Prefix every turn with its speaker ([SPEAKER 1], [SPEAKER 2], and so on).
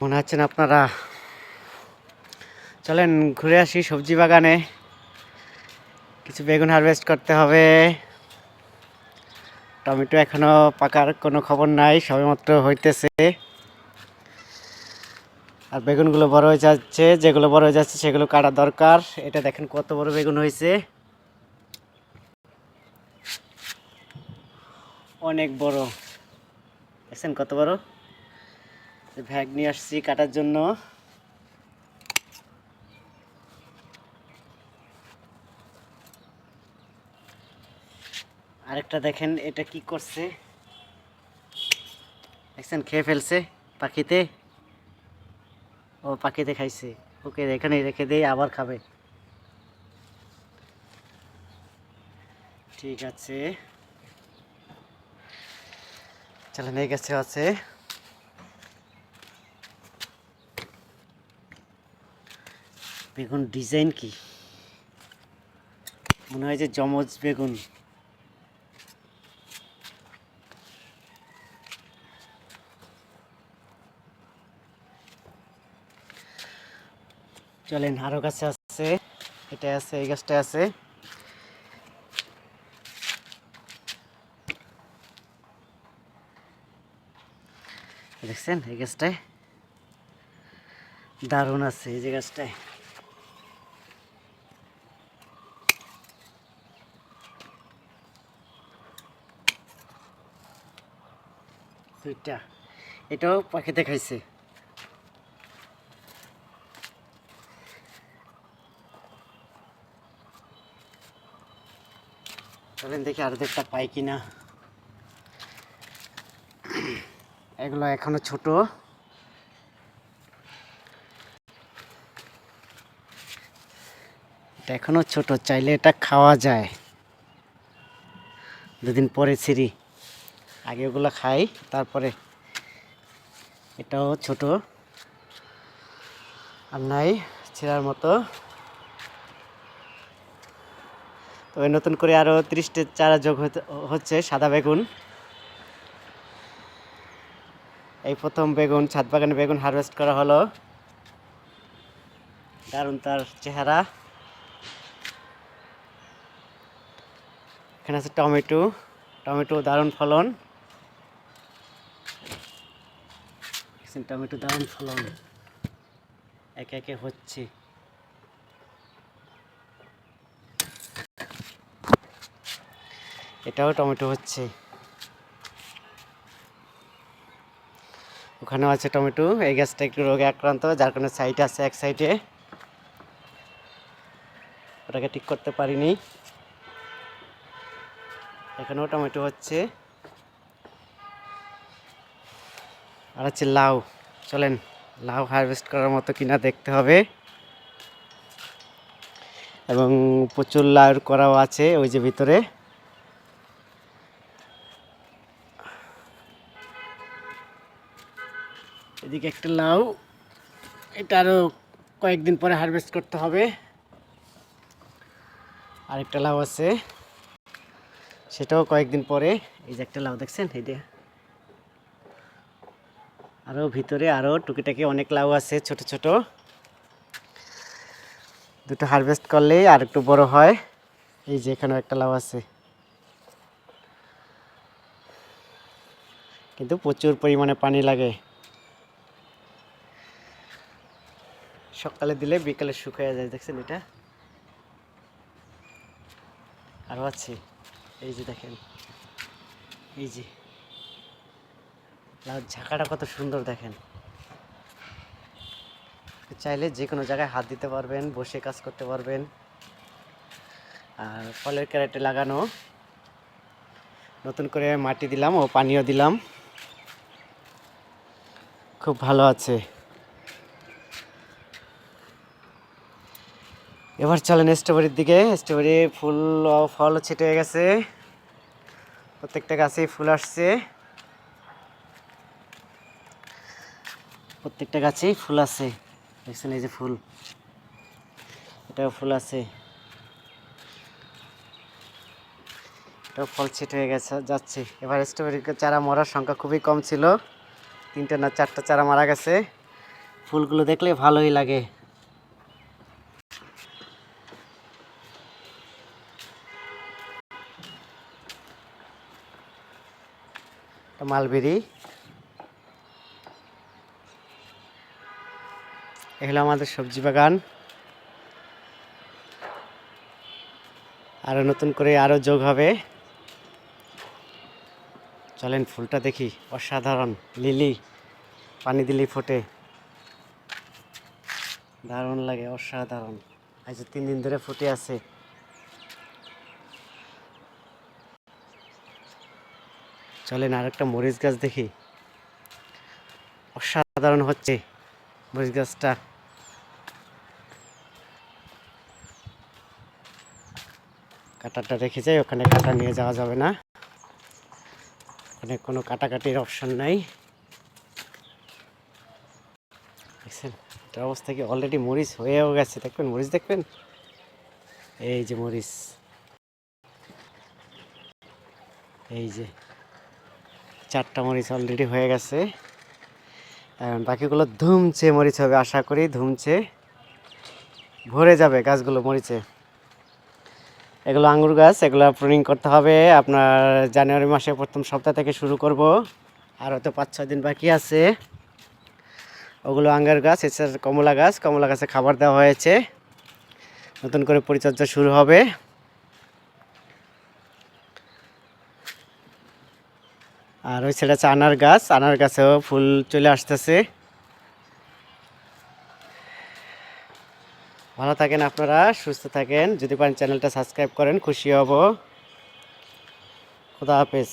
[SPEAKER 1] মনে হচ্ছেন আপনারা চলেন ঘুরে আসি সবজি বাগানে। কিছু বেগুন হারভেস্ট করতে হবে। টমেটো এখনও পাকার কোনো খবর নাই, সবেমাত্র হইতেছে। আর বেগুনগুলো বড় হয়ে যাচ্ছে, যেগুলো বড় হয়ে যাচ্ছে সেগুলো কাটা দরকার। এটা দেখেন কত বড় বেগুন হয়েছে। অনেক বড়। দেখছেন কত বড়? ভ্যাগ নিয়ে আসছি কাটার জন্য। আরেকটা দেখেন, এটা কি করছে? দেখছেন, খেয়ে ফেলছে পাখিতে। ও পাখিতে খাইছে। ওকে এখানে রেখে দেই, আবার খাবে। ঠিক আছে। চলেন, এই গাছে আছে। বেগুন ডিজাইন কি? মনে হয় যে জমজ বেগুন। চলেন, আরও গাছে আছে। এটা আছে, এই গাছটা আছে। দেখছেন, এই গাছটায় দারুণ আছে, এই যে গাছটায়। দুইটা। এটাও পাখিতে খাইছে। চলেন দেখি আর একটা পাই কিনা। এগুলো এখনও ছোট। এখনও ছোট, চাইলে এটা খাওয়া যায়। দুদিন পরে ছিঁড়ি। আগে ওগুলো খাই, তারপরে এটাও ছোট। আর নাই, ছেঁড়ার মতো। তবে নতুন করে আরও ত্রিশটি চারা যোগ হচ্ছে সাদা বেগুন। এই প্রথম বেগুন, ছাদ বাগানে বেগুন হারভেস্ট করা হলো। দারুণ তার চেহারা। এখানে আছে টমেটো টমেটো দারুণ ফলন। দেখছেন টমেটো দারুণ ফলন। একে একে হচ্ছে। এটাও টমেটো হচ্ছে। ওখানেও আছে টমেটো। এই গাছটা একটু রোগে আক্রান্ত, যার কারণে সাইড আছে এক সাইডে ওটাকে ঠিক করতে পারিনি। এখানেও টমেটো হচ্ছে। আর হচ্ছে লাউ। চলেন, লাউ হারভেস্ট করার মতো কিনা দেখতে হবে। এবং প্রচুর লাউ করাও আছে ওই যে ভিতরে। এদিকে একটা লাউ। এটা আরও কয়েকদিন পরে হারভেস্ট করতে হবে। আরেকটা লাউ আছে। সেটাও কয়েকদিন পরে। এই যে একটা লাউ দেখছেন? এই যে আরও ভিতরে আরও টুকিটাকি অনেক লাউ আছে, ছোট ছোট। দুটো হারভেস্ট করলেই আর একটু বড় হয়। এই যে এখানেও একটা লাউ আছে। কিন্তু প্রচুর পরিমাণে পানি লাগে। সকালে দিলে বিকালে শুকিয়ে যায়, দেখছেন এটা? আরও আছে। এই যে দেখেন। এই যে। ঝাঁকাটা কত সুন্দর দেখেন। চাইলে যে কোনো জায়গায় হাত দিতে পারবেন, বসে কাজ করতে পারবেন। আর ফলের ক্যারেটে লাগানো। নতুন করে মাটি দিলাম ও পানিও দিলাম। খুব ভালো আছে। এবার চলেন স্ট্রবেরির দিকে। স্ট্রবেরি ফুল ও ফল ছিটে গেছে। প্রত্যেকটা গাছেই ফুল আসছে। প্রত্যেকটা গাছেই ফুল আছে। দেখছেন এই যে ফুল। এটাও ফুল আছে। এটাও ফল ছিট হয়ে গেছে, যাচ্ছে। এবার স্ট্রবেরি চারা মরার সংখ্যা খুবই কম ছিল। তিনটে না চারটা চারা মারা গেছে। ফুলগুলো দেখলে ভালোই লাগে। মালবেরি। এগুলো আমাদের সবজি বাগান। আরও নতুন করে আরও যোগ হবে। চলেন ফুলটা দেখি, অসাধারণ, লিলি, পানি দিলেই ফোটে। দারুণ লাগে, অসাধারণ। আজ তিন দিন ধরে ফুটে আছে। চলেন আর একটা মরিচ গাছ দেখি। অসাধারণ হচ্ছে। মরিচ গাছটা। কাটাটা রেখে যাই, ওখানে কাটা নিয়ে যাওয়া যাবে না। ওখানে কোনো কাটাকাটির অপশন নাই। দেখছেন অবস্থা কি? অলরেডি মরিচ হয়েও গেছে। দেখবেন, মরিচ দেখবেন? এই যে মরিচ। এই যে, চারটা মরিচ অলরেডি হয়ে গেছে। এখন বাকিগুলো ধুমছে মরিচ হবে, আশা করি ধুমছে ভরে যাবে গাছগুলো মরিচে। এগুলো আঙুর গাছ, এগুলো প্রুনিং করতে হবে। আপনার জানুয়ারি মাসে প্রথম সপ্তাহ থেকে শুরু করব। আর হয়তো পাঁচ, ছয় দিন বাকি আছে। ওগুলো আঙ্গার গাছ, এছাড়া কমলা গাছ, কমলা গাছে খাবার দেওয়া হয়েছে। নতুন করে পরিচর্যা শুরু হবে। আর ওই সাইড আছে আনার গাছ। আনার গাছেও ফুল চলে আসতেছে। ভালো থাকেন আপনারা, সুস্থ থাকেন। যদি পারেন চ্যানেলটা সাবস্ক্রাইব করেন, খুশি হব। খুদা হাফেজ।